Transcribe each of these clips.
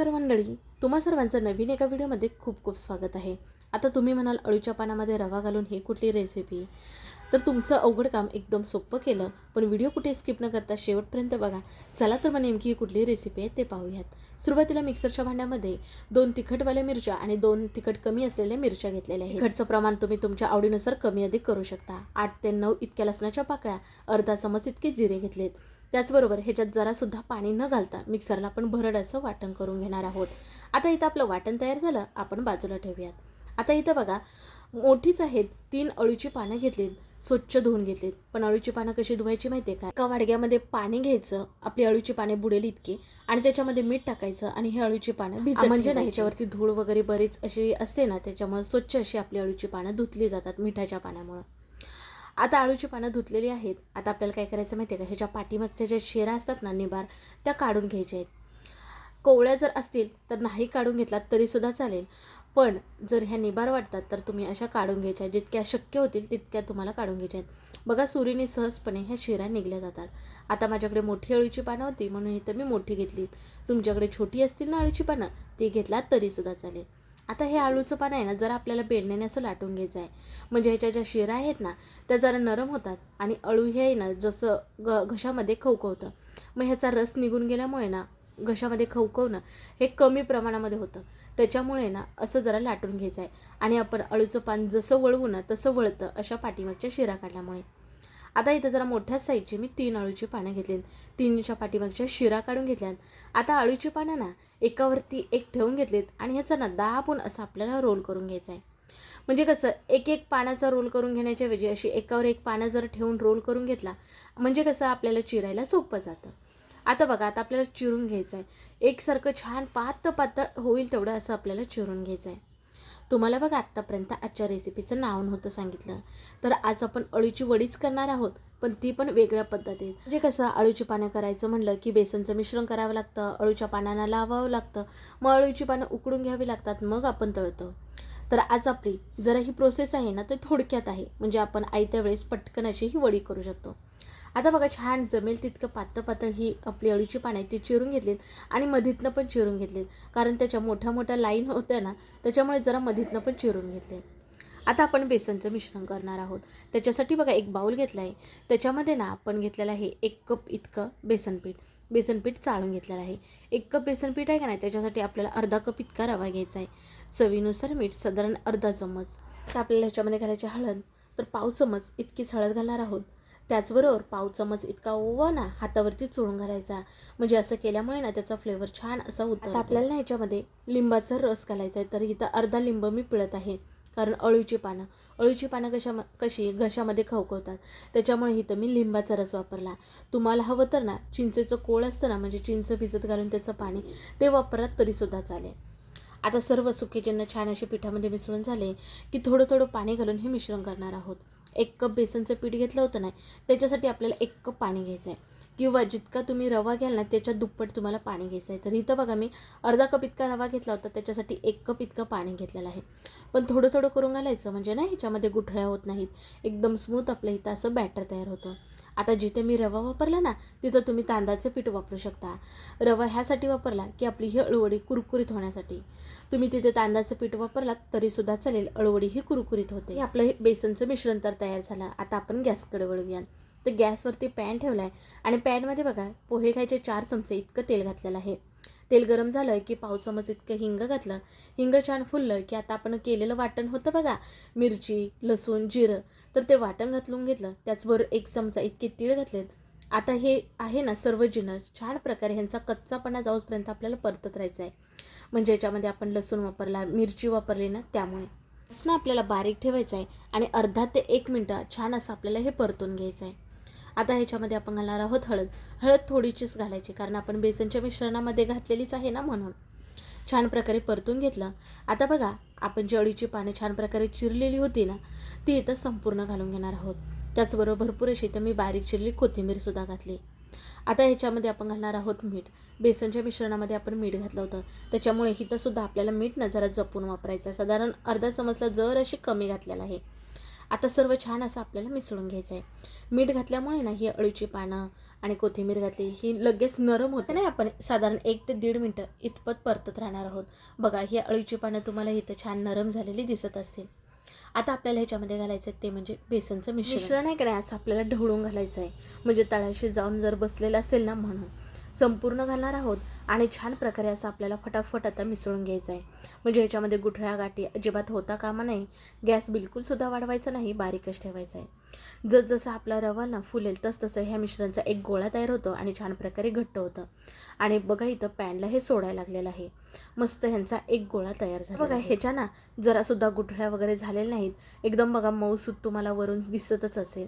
नमस्कार मंडळी तुम्हा सर्वांचं नवीन एका व्हिडिओमध्ये खूप खूप स्वागत आहे. आता तुम्ही म्हणाल अळूच्या पानामध्ये रवा घालून ही कुठली रेसिपी तर तुमचं अवघड काम एकदम सोपं केलं पण व्हिडिओ कुठे स्किप न करता शेवटपर्यंत बघा. चला तर मग नेमकी ही कुठली रेसिपी आहे ते पाहूयात. सुरुवातीला मिक्सरच्या भांड्यामध्ये दोन तिखटवाल्या मिरच्या आणि दोन तिखट कमी असलेल्या मिरच्या घेतलेल्या आहेत. तिखटचं प्रमाण तुम्ही तुमच्या आवडीनुसार कमी अधिक करू शकता. आठ ते नऊ इतक्या लसणाच्या पाकळ्या अर्धा चमच इतके जिरे घेतलेत. त्याचबरोबर ह्याच्यात जरासुद्धा पाणी न घालता मिक्सरला आपण भरड असं वाटण करून घेणार आहोत. आता इथं आपलं वाटण तयार झालं आपण बाजूला ठेवूयात. आता इथं बघा मोठीच आहेत तीन अळूची पानं घेतलीत स्वच्छ धुवून घेतलीत. पण अळूची पानं कशी धुवायची माहिती आहे का? एका वाडग्यामध्ये पाणी घ्यायचं आपली अळूची पाने बुडेल इतकी आणि त्याच्यामध्ये मीठ टाकायचं आणि हे अळूची पानं भिजत म्हणजे ना ह्याच्यावरती धूळ वगैरे बरीच अशी असते ना त्याच्यामुळे स्वच्छ अशी आपली अळूची पानं धुतली जातात मिठाच्या पाण्यामुळं आता आळूची पानं धुतलेली आहेत. आता आपल्याला काय करायचं माहिती आहे का ह्याच्या पाठीमागच्या ज्या शेरा असतात ना निबार त्या काढून घ्यायच्या आहेत. कोवळ्या जर असतील तर नाही काढून घेतलात तरीसुद्धा चालेल. पण जर ह्या निबार वाटतात तर तुम्ही अशा काढून घ्यायच्या जितक्या शक्य होतील तितक्या तुम्हाला काढून घ्यायच्या आहेत. बघा सुरीने सहजपणे ह्या शिरा निघल्या जातात. आता माझ्याकडे मोठी अळूची पानं होती म्हणून इथं मी मोठी घेतली. तुमच्याकडे छोटी असतील ना अळूची पानं ती घेतलात तरीसुद्धा चालेल. आता हे आळूचं पान आहे ना जरा आपल्याला बेलण्याने असं लाटून घ्यायचं आहे. म्हणजे ह्याच्या ज्या शिरा आहेत ना त्या जरा नरम होतात आणि अळू हे आहे ना जसं ग घशामध्ये खवखवतं. मग ह्याचा रस निघून गेल्यामुळे ना घशामध्ये खवखवणं हे कमी प्रमाणामध्ये होतं. त्याच्यामुळे ना असं जरा लाटून घ्यायचं आहे. आणि आपण अळूचं पान जसं वळवू ना तसं वळतं अशा पाठीमागच्या शिरा काढल्यामुळे. आता इथं जरा मोठ्या साईजची मी तीन अळूची पानं घेतली तीनच्या पाठीमागच्या शिरा काढून घेतल्यात आता अळूची पानं ना एकावरती एक ठेवून घेतलीत आणि ह्याचा ना दाबून असं आपल्याला रोल करून घ्यायचा आहे. म्हणजे कसं एक एक पानाचा रोल करून घेण्याच्या ऐवजी अशी एकावर एक पानं जर ठेवून रोल करून घेतला म्हणजे कसं आपल्याला चिरायला सोपं जातं. आता बघा आता आपल्याला चिरून घ्यायचं आहे. एकसारखं छान पातळ पातळ होईल तेवढं असं आपल्याला चिरून घ्यायचं आहे. तुम्हाला बघा आत्तापर्यंत आजच्या रेसिपीचं नाव नव्हतं सांगितलं. तर आज आपण अळीची वडीच करणार आहोत. पण ती पण वेगळ्या पद्धतीत. म्हणजे कसं अळूची पानं करायचं म्हणलं की बेसनचं मिश्रण करावं लागतं अळूच्या पानांना लावावं लागतं. मग अळूची पानं उकडून घ्यावी लागतात मग आपण तळतो. तर आज आपली जरा ही प्रोसेस आहे ना ते थोडक्यात आहे. म्हणजे आपण आयत्या वेळेस पटकन अशी ही वडी करू शकतो. आता बघा छान जमेल तितकं पातळ पातळ ही आपली अळूची पानं आहेत ती चिरून घेतलीत आणि मधीतनं पण चिरून घेतलीत. कारण त्याच्या मोठ्या मोठ्या लाईन होत्या ना त्याच्यामुळे जरा मधीतनं पण चिरून घेतले आता आपण बेसनचं मिश्रण करणार आहोत. त्याच्यासाठी बघा एक बाऊल घेतला आहे त्याच्यामध्ये ना आपण घेतलेलं आहे एक कप इतकं बेसनपीठ. बेसनपीठ चाळून घेतलेलं आहे. एक कप बेसनपीठ आहे का नाही त्याच्यासाठी आपल्याला अर्धा कप इतका रवा घ्यायचा आहे चवीनुसार मीठ साधारण अर्धा चम्मच तर आपल्याला ह्याच्यामध्ये घालायची हळद. तर पाव चमच इतकीच हळद घालणार आहोत. त्याचबरोबर पाव चमच इतका ओवा ना हातावरती चोळून घालायचा. म्हणजे असं केल्यामुळे ना त्याचा फ्लेवर छान असा होता आपल्याला ना ह्याच्यामध्ये लिंबाचा रस घालायचा आहे तर इथं अर्धा लिंब मी पिळत आहे. कारण अळूची पानं. अळूची पानं कशा कशी? घशामध्ये खवखवतात. त्याच्यामुळे इथं मी लिंबाचा रस वापरला. तुम्हाला हवं तर ना चिंचेचं कोळ असतं ना म्हणजे चिंच भिजत घालून त्याचं पाणी ते वापरात तरीसुद्धा चालेल. आता सर्व सुके चिन्ह छान असे पिठामध्ये मिसळून झाले की थोडं थोडं पाणी घालून हे मिश्रण करणार आहोत. एक कप बेसनचं पीठ घेतलं होतं नाही त्याच्यासाठी आपल्याला एक कप पाणी घ्यायचं आहे किंवा जितका तुम्ही रवा घ्याल ना त्याच्या दुप्पट तुम्हाला पाणी घ्यायचं आहे. तर इथं बघा मी अर्धा कप इतका रवा घेतला होता त्याच्यासाठी एक कप इतकं पाणी घेतलेलं आहे. पण थोडं थोडं करून घालायचं म्हणजे ना ह्याच्यामध्ये गुठळ्या होत नाहीत. एकदम स्मूथ आपल्या इथं असं बॅटर तयार होतं. आता जिथे मी रवा वापरला ना तिथं तुम्ही तांदळाचं पीठ वापरू शकता. रवा ह्यासाठी वापरला की आपली ही अळवडी कुरकुरीत होण्यासाठी. तुम्ही तिथे तांदळाचं पीठ वापरलात तरीसुद्धा चालेल अळवडी ही कुरकुरीत होते. हे आपलं हे बेसनचं मिश्रण तर तयार झालं. आता आपण गॅसकडे वळूया तर गॅसवरती पॅन ठेवला आहे आणि पॅनमध्ये बघा पोहे खायचे चार चमचे इतकं तेल घातलेलं आहे. तेल गरम झालं की पाव चमच इतकं हिंग घातलं. हिंग छान फुललं की आता आपण केलेलं वाटण होतं बघा. मिरची लसूण जिरं. तर ते वाटण घातलून घेतलं. त्याचबरोबर एक चमचा इतके तीळ घातलेत. आता हे आहे ना सर्व जिनस छान प्रकारे ह्यांचा कच्चापणा जाऊसपर्यंत आपल्याला परतत राहायचं आहे म्हणजे याच्यामध्ये आपण लसूण वापरला मिरची वापरली ना त्यामुळे. असं ना आपल्याला बारीक ठेवायचं आहे आणि अर्धा ते एक मिनटं छान असं आपल्याला हे परतून घ्यायचं आहे आता ह्याच्यामध्ये आपण घालणार आहोत हळद. हळद थोडीशीच घालायची कारण आपण बेसनच्या मिश्रणामध्ये घातलेलीच आहे ना म्हणून. छान प्रकारे परतून घेतलं. आता बघा आपण जळीची पाने छान प्रकारे चिरलेली होती ना ती इथं संपूर्ण घालून घेणार आहोत. त्याचबरोबर भरपूर अशी इथं मी बारीक चिरली कोथिंबीरसुद्धा घातली. आता ह्याच्यामध्ये आपण घालणार आहोत मीठ. बेसनच्या मिश्रणामध्ये आपण मीठ घातलं होतं. त्याच्यामुळे इथंसुद्धा आपल्याला मीठ न जरा जपून वापरायचं आहे. साधारण अर्धा चमचला जर अशी कमी घातलेला आहे. आता सर्व छान असं आपल्याला मिसळून घ्यायचं आहे. मीठ घातल्यामुळे ना ही अळूची पानं आणि कोथिंबीर घातली ही लगेच नरम होते. नाही आपण साधारण एक ते दीड मिनटं इतपत परतत राहणार आहोत. बघा ही अळीची पानं तुम्हाला इथं छान नरम झालेली दिसत असतील. आता आपल्याला ह्याच्यामध्ये घालायचं आहे ते म्हणजे बेसनचं मिश्रण. मिश्रण आहे का नाही? असं आपल्याला ढवळून घालायचं आहे म्हणजे तळाशी जाऊन जर बसलेलं असेल ना म्हणून. संपूर्ण घालणार आहोत आणि छान प्रकारे असं आपल्याला फटाफट आता मिसळून घ्यायचं आहे. म्हणजे ह्याच्यामध्ये गुठळ्या गाठी अजिबात होता कामा नाही गॅस बिलकुलसुद्धा वाढवायचा नाही बारीकच ठेवायचा आहे. जसजसं आपला रवा ना फुलेल तस तसं ह्या मिश्रणचा एक गोळा तयार होतो आणि छान प्रकारे घट्ट होतं. आणि बघा इथं पॅनला हे सोडायला लागलेलं आहे. मस्त ह्यांचा एक गोळा तयार झाला बघा ह्याच्या ना जरासुद्धा गुठळ्या वगैरे झालेल्या नाहीत. एकदम बघा मऊसूत तुम्हाला वरून दिसतच असेल.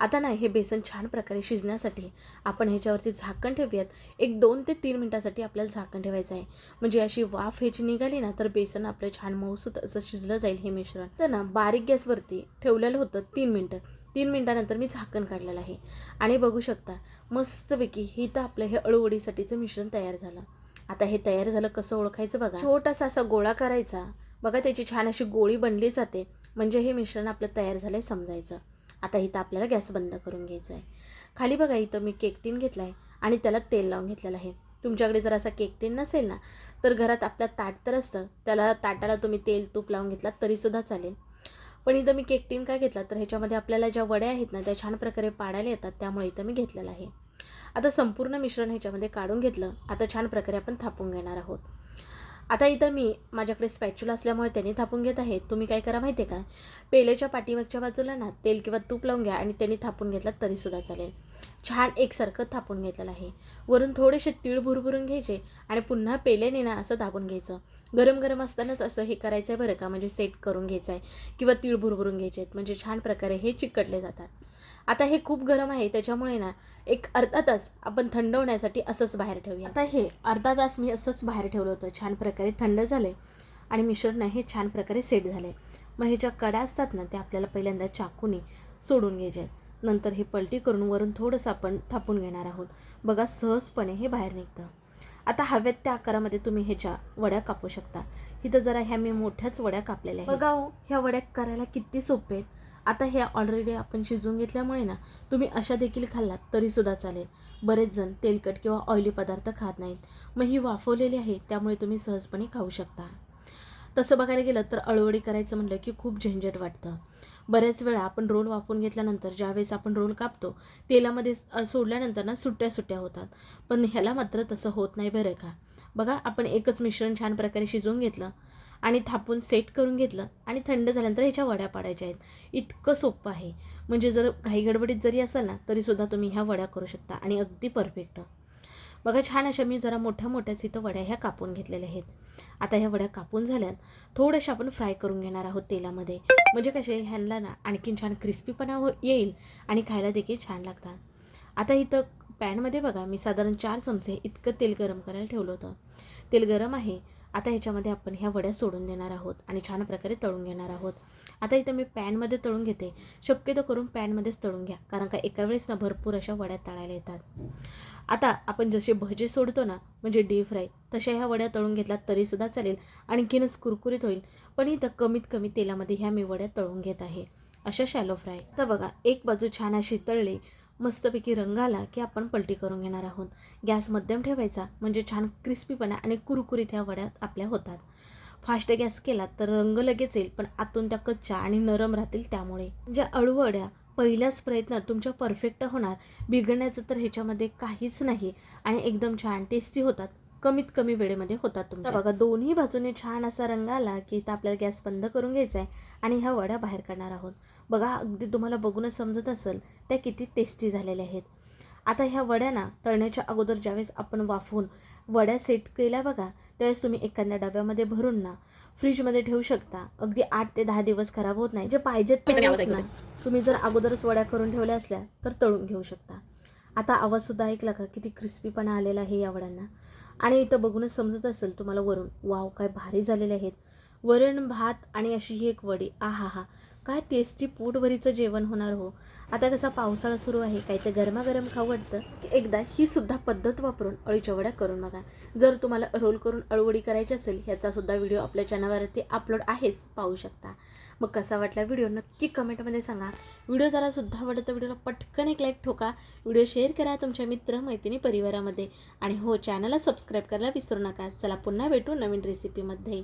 आता ना हे बेसन छान प्रकारे शिजण्यासाठी आपण ह्याच्यावरती झाकण ठेवूयात. एक दोन ते तीन मिनटासाठी आपल्याला झाकण ठेवायचं आहे. म्हणजे अशी वाफ ह्याची निघाली ना तर बेसन आपलं छान मऊसूत असं शिजलं जाईल हे मिश्रण. तर ना बारीक गॅसवरती ठेवलेलं होतं तीन मिनटं. तीन मिनटानंतर मी झाकण काढलेलं आहे. आणि बघू शकता मस्तपैकी हे तर आपलं हे अळूवडीसाठीचं मिश्रण तयार झालं. आता हे तयार झालं कसं ओळखायचं बघा. छोटासा असा गोळा करायचा. बघा त्याची छान अशी गोळी बनली जाते. म्हणजे हे मिश्रण आपलं तयार झालं आहे समजायचं. आता इथं आपल्याला गॅस बंद करून घ्यायचा आहे. खाली बघा इथं मी केक टीन घेतला आहे आणि त्याला तेल लावून घेतलेलं आहे. तुमच्याकडे जर असा केक टीन नसेल ना तर घरात आपल्या ताट तर असतं. त्याला ताटाला तुम्ही तेल तूप लावून घेतलात तरीसुद्धा चालेल. पण इथं मी केक टीन काय घेतला? तर ह्याच्यामध्ये आपल्याला ज्या वड्या आहेत ना त्या छान प्रकारे पाडायला येतात. त्यामुळे इथं मी घेतलेलं आहे. आता संपूर्ण मिश्रण ह्याच्यामध्ये काढून घेतलं. आता छान प्रकारे आपण थापून घेणार आहोत. आता इथं मी माझ्याकडे स्पॅच्युला असल्यामुळे त्यांनी थापून घेत आहे. तुम्ही काय करा माहिती आहे का? पेलेच्या पाठीमागच्या बाजूला ना तेल किंवा तूप लावून घ्या आणि त्यांनी थापून घेतला तरीसुद्धा चालेल. छान एकसारखं थापून घेतलेलं आहे. वरून थोडेसे तीळ भुरभुरून घ्यायचे आणि पुन्हा पेलेने ना असं दाबून घ्यायचं. गरम गरम असतानाच असं हे करायचं आहे बरं का? म्हणजे सेट करून घ्यायचं आहे किंवा तीळ भुरभुरून घ्यायचे आहेत म्हणजे छान प्रकारे हे चिकटले जातात. आता हे खूप गरम आहे त्याच्यामुळे ना एक अर्धा तास आपण थंड होण्यासाठी असंच बाहेर ठेवूया. आता हे अर्धा तास मी असंच बाहेर ठेवलं होतं छान प्रकारे थंड झाले आणि मिश्रण हे छान प्रकारे सेट झाले मग ह्याच्या कडा असतात ना ते आपल्याला पहिल्यांदा चाकूने सोडून घ्यायचे आहेत. नंतर हे पलटी करून वरून थोडंसं आपण थापून घेणार आहोत. बघा सहजपणे हे बाहेर निघतं. आता हव्यात त्या आकारामध्ये तुम्ही ह्याच्या वड्या कापू शकता. इथं जरा ह्या मी मोठ्याच वड्या कापलेल्या आहेत. बघा हो ह्या वड्या करायला किती सोपे आहेत. आता हे ऑलरेडी आपण शिजवून घेतल्यामुळे ना तुम्ही अशा देखील खाल्लात तरीसुद्धा चालेल. बरेच जण तेलकट किंवा ऑइली पदार्थ खात नाहीत. मग ही वाफवलेली आहे त्यामुळे तुम्ही सहजपणे खाऊ शकता. तसं बघायला गेलं तर अळवडी करायचं म्हटलं की खूप झंझट वाटतं. बऱ्याच वेळा आपण रोल वापरून घेतल्यानंतर ज्यावेळेस आपण रोल कापतो तेलामध्ये सोडल्यानंतर ना सुट्ट्या सुट्ट्या होतात. पण ह्याला मात्र तसं होत नाही बरं का. बघा आपण एकच मिश्रण छान प्रकारे शिजवून घेतलं. आणि थापून सेट करून घेतलं आणि थंड झाल्यानंतर ह्याच्या वड्या पाडायच्या आहेत. इतकं सोपं आहे. म्हणजे जर घाई गडबडीत जरी असेल ना तरीसुद्धा तुम्ही ह्या वड्या करू शकता आणि अगदी परफेक्ट. बघा छान अशा मी जरा मोठ्या मोठ्याच इथं वड्या ह्या कापून घेतलेल्या आहेत. आता ह्या वड्या कापून झाल्यात. थोड्याशा आपण फ्राय करून घेणार आहोत तेलामध्ये. म्हणजे कसे ह्यांना ना आणखीन छान क्रिस्पीपणा हो येईल आणि खायला देखील छान लागतात. आता इथं पॅनमध्ये बघा मी साधारण चार चमचे इतकं तेल गरम करायला ठेवलं होतं. तेल गरम आहे. आता ह्याच्यामध्ये आपण ह्या वड्या सोडून देणार आहोत आणि छान प्रकारे तळून घेणार आहोत. आता इथं मी पॅनमध्ये तळून घेते. शक्यतो करून पॅनमध्येच तळून घ्या कारण का एका वेळेस ना भरपूर अशा वड्या तळायला येतात. आता आपण जसे भजे सोडतो ना म्हणजे डीप फ्राय तशा ह्या वड्या तळून घेतल्या तरीसुद्धा चालेल. आणखीनच कुरकुरीत होईल. पण इथं कमीत कमी तेलामध्ये ह्या मी वड्या तळून घेत आहे. अशा शॅलो फ्राय तर बघा एक बाजू छान अशी तळली. मस्तपैकी रंग आला की आपण पलटी करून घेणार आहोत. गॅस मध्यम ठेवायचा म्हणजे छान क्रिस्पीपणा आणि कुरकुरीत ह्या वड्या आपल्या होतात. फास्ट गॅस केला तर रंग लगेच येईल पण आतून त्या कच्च्या आणि नरम राहतील त्यामुळे. ज्या अळूवड्या पहिल्याच प्रयत्नात तुमच्या परफेक्ट होणार बिघडण्याचं तर ह्याच्यामध्ये काहीच नाही आणि एकदम छान टेस्टी होतात. कमीत कमी वेळेमध्ये होतात तुमच्या. बघा दोन्ही बाजूने छान असा रंग आला की तर आपल्याला गॅस बंद करून घ्यायचा आहे आणि ह्या वड्या बाहेर काढणार आहोत. बघा अगदी तुम्हाला बघूनच समजत असेल त्या किती टेस्टी झालेल्या आहेत. आता ह्या वड्या ना तळण्याच्या अगोदर ज्यावेळेस आपण वाफवून वड्या सेट केल्या बघा त्यावेळेस तुम्ही एखाद्या डब्यामध्ये भरून ना फ्रीजमध्ये ठेवू शकता. अगदी आठ ते दहा दिवस खराब होत नाही. जे पाहिजेत ना तुम्ही जर अगोदरच वड्या करून ठेवल्या असल्या तर तळून घेऊ शकता. आता आवाजसुद्धा ऐकला का? किती क्रिस्पीपणा आलेला आहे या वड्यांना. आणि इथं बघूनच समजत असेल तुम्हाला वरून वाव काय भारी झालेले आहेत. वरण भात आणि अशी ही एक वडी आ हा हा काय टेस्टी पोटभरीचं जेवण होणार हो? आता कसा पावसाळा सुरू आहे काही तर गरमागरम खाऊ वाटतं. की एकदा ही सुद्धा पद्धत वापरून अळीच्या वड्या करून बघा. जर तुम्हाला रोल करून अळवडी करायची असेल ह्याचा सुद्धा व्हिडिओ आपल्या चॅनलवरती अपलोड आहेच पाहू शकता. मग कसा वाटला व्हिडिओ नक्की कमेंटमध्ये सांगा. व्हिडिओ जरा सुद्धा आवडत तर व्हिडिओला पटकन एक लाईक ठोका. व्हिडिओ शेअर करा तुमच्या मित्र मैत्रिणी परिवारामध्ये. आणि हो चॅनलला सबस्क्राईब करायला विसरू नका. चला पुन्हा भेटू नवीन रेसिपीमध्ये